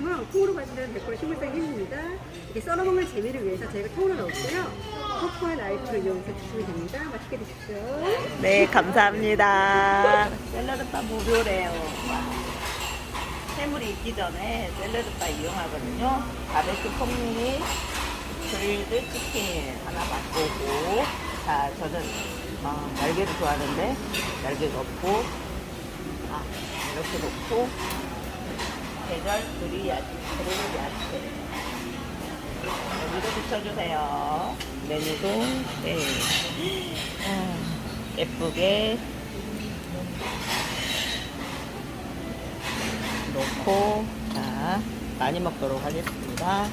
하시려면 통으로 가시면 100% 식물성 햄입니다. 이렇게 썰어먹는 재미를 위해서 저희가 통으로 넣었고요. 포크와 나이프를 이용해서 드시면 됩니다. 맛있게 드십시오. 네, 감사합니다. 샐러드바 무료래요. 해물이 있기 전에 샐러드바 이용하거든요. 바베큐 콩미니 그릴드 치킨 하나 맛보고 자, 저는 어, 날개도 좋아하는데 날개 넣고 아, 이렇게 넣고 계절 그리고 야채 여기도 붙여주세요. 메뉴도 네. 아, 예쁘게 놓고 자 많이 먹도록 하겠습니다.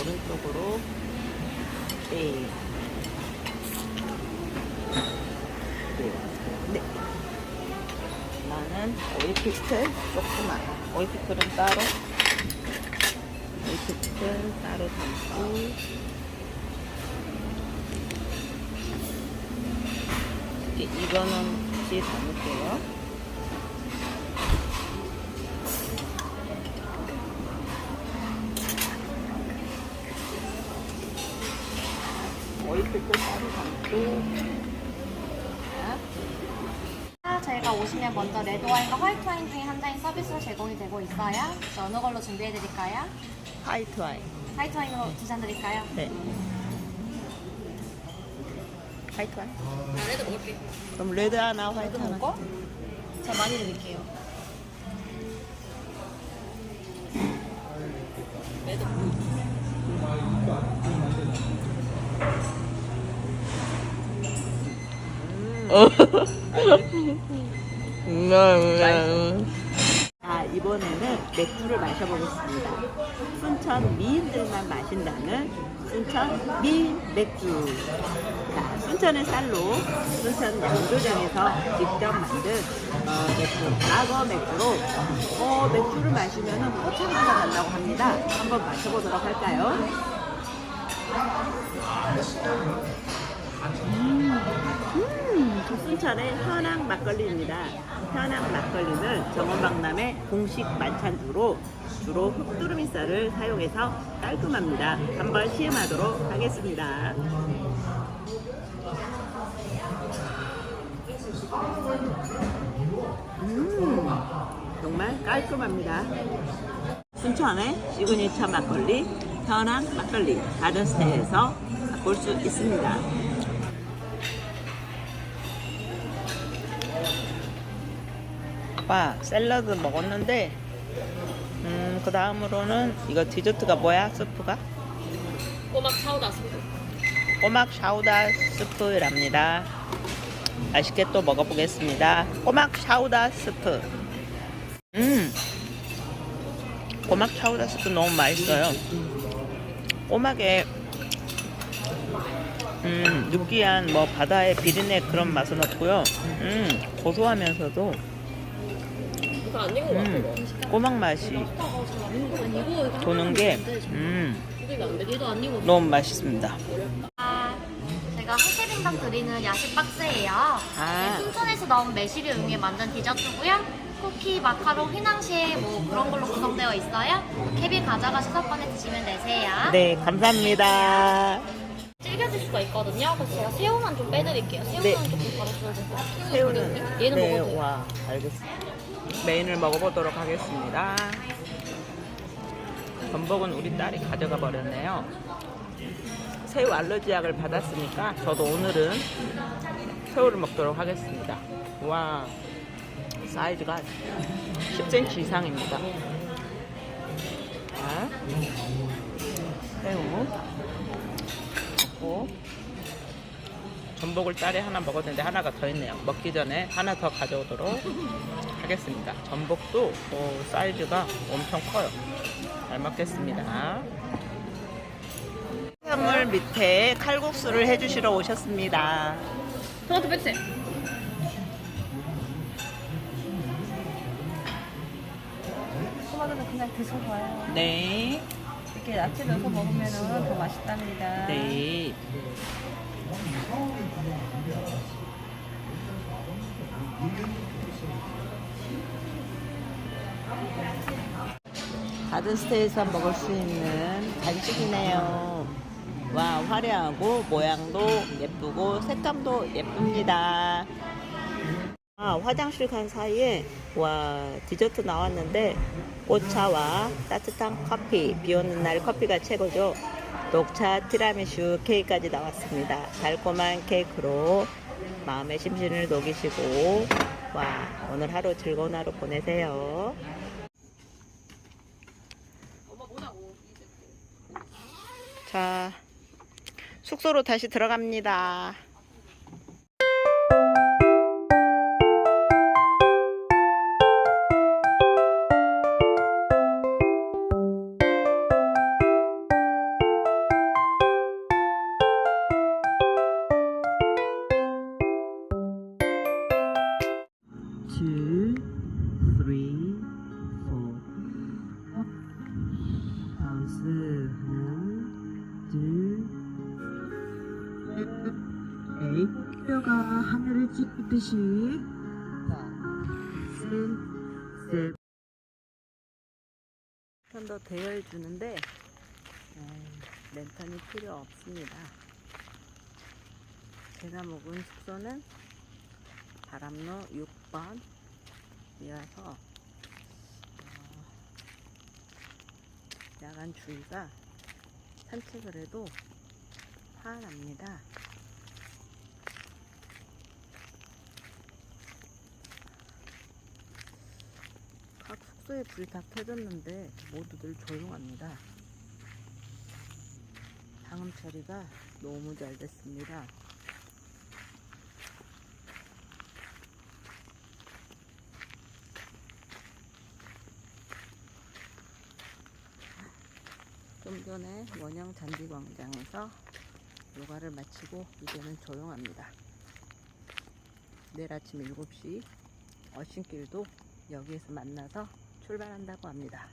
오른쪽으로 네. 네. 나는 오이피클 조그만. 오이피클은 따로. 오이피클 따로 담고. 이- 이거는 같이 담을게요. 오이피클 따로 담고 자, 오시면 먼저 레드 와인과 화이트 와인 중에 한 잔이 서비스로 제공이 되고 있어요. 그래서 어느 걸로 준비해 드릴까요? 화이트 와인. 화이트 와인으로 두 잔 드릴까요? 네. 화이트 와인. 나 레드 먹을게. 그럼 레드 하나, 화이트 하나. 먹어? 저 많이 드릴게요. 자, 이번에는 맥주를 마셔보겠습니다. 순천 미인들만 마신다는 순천 미인 맥주. 자, 순천의 쌀로 순천 양조장에서 직접 만든 어, 맥주, 악어 맥주로 어, 맥주를 마시면 포창기가 난다고 합니다. 한번 마셔보도록 할까요? 음, 순천의 현황 막걸리입니다. 현황 막걸리는 정원박람회 공식 만찬주로 주로 흑두루미 쌀을 사용해서 깔끔합니다. 한번 시음하도록 하겠습니다. 음, 정말 깔끔합니다. 순천의 시그니처 막걸리, 현황 막걸리, 가든스테이에서 볼 수 있습니다. 아빠 샐러드 먹었는데 음, 그 다음으로는 이거 디저트가 뭐야 스프가? 꼬막 차오다 스프. 꼬막 샤우다 스프랍니다. 맛있게 또 먹어보겠습니다. 꼬막 샤우다 스프. 음. 꼬막 샤우다 스프 너무 맛있어요. 꼬막에 음 느끼한 뭐 바다의 비린내 그런 맛은 없고요. 음 고소하면서도 이거 안 익은 거 음, 꼬막 맛이 아니 이거 도는 게 음, 이거 안 돼. 얘도 안 익어. 너무 맛있습니다. 아, 제가 한개빙당 드리는 야식 박스예요. 아. 네, 순천에서 나온 매실을 이용해 만든 디저트고요. 쿠키, 마카롱, 휘낭시에 뭐 그런 걸로 구성되어 있어요. 캐비 가져가셔서 꺼내 드시면 되세요. 네, 감사합니다. 질겨질 수가 있거든요. 그래서 제가 새우만 좀 빼드릴게요. 새우만 네. 조금 덜어줘야 돼요. 새우는 얘는 네, 먹어도 돼요. 와, 알겠습니다. 메인을 먹어보도록 하겠습니다. 전복은 우리 딸이 가져가 버렸네요. 새우 알러지 약을 받았으니까 저도 오늘은 새우를 먹도록 하겠습니다. 와, 사이즈가 10cm 이상입니다. 자, 새우 먹고 전복을 딸이 하나 먹었는데 하나가 더 있네요. 먹기 전에 하나 더 가져오도록 하겠습니다. 전복도 어, 사이즈가 엄청 커요. 잘 먹겠습니다. 해물 밑에 칼국수를 해주시러 오셨습니다. 토마토 배치. 토마토는 그냥 드셔봐요. 네, 이렇게 야채 넣어서 먹으면 더 맛있답니다. 네. 가든스테이에서 먹을 수 있는 간식이네요. 와, 화려하고 모양도 예쁘고 색감도 예쁩니다. 아, 화장실 간 사이에 와, 디저트 나왔는데 꽃차와 따뜻한 커피, 비 오는 날 커피가 최고죠. 녹차, 티라미슈, 케이크까지 나왔습니다. 달콤한 케이크로 마음의 심신을 녹이시고 와, 오늘 하루 즐거운 하루 보내세요. 자, 숙소로 다시 들어갑니다. 하늘을 찍듯이 셋, 셋. 턴더 대여해 주는데 음, 랜턴이 필요 없습니다. 제가 묵은 숙소는 바람로 6번이어서 어, 야간 주위가 산책을 해도 환합니다. 숙소에 불이 다 켜졌는데 모두들 조용합니다. 방음 처리가 너무 잘 됐습니다. 좀 전에 원형 잔디광장에서 요가를 마치고 이제는 조용합니다. 내일 아침 7시 어신길도 여기에서 만나서 출발한다고 합니다.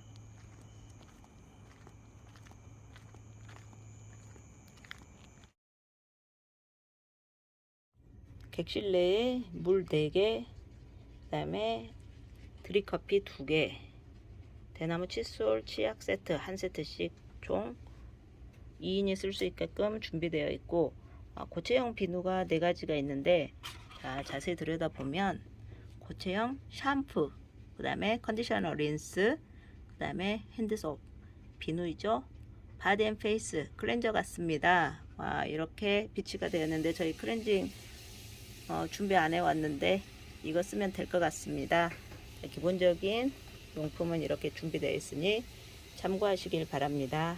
객실 내에 물 4개, 그 다음에 드립커피 2개, 대나무 칫솔 치약 세트 한 세트씩 총 2인이 쓸 수 있게끔 준비되어 있고 아, 고체형 비누가 네 가지가 있는데 자, 자세히 들여다보면 고체형 샴푸 그 다음에 컨디셔너 린스 그 다음에 핸드소프 비누이죠? 바디앤페이스 클렌저 같습니다. 와, 이렇게 비치가 되었는데 저희 클렌징 어, 준비 안 해왔는데 이거 쓰면 될 것 같습니다. 자, 기본적인 용품은 이렇게 준비되어 있으니 참고하시길 바랍니다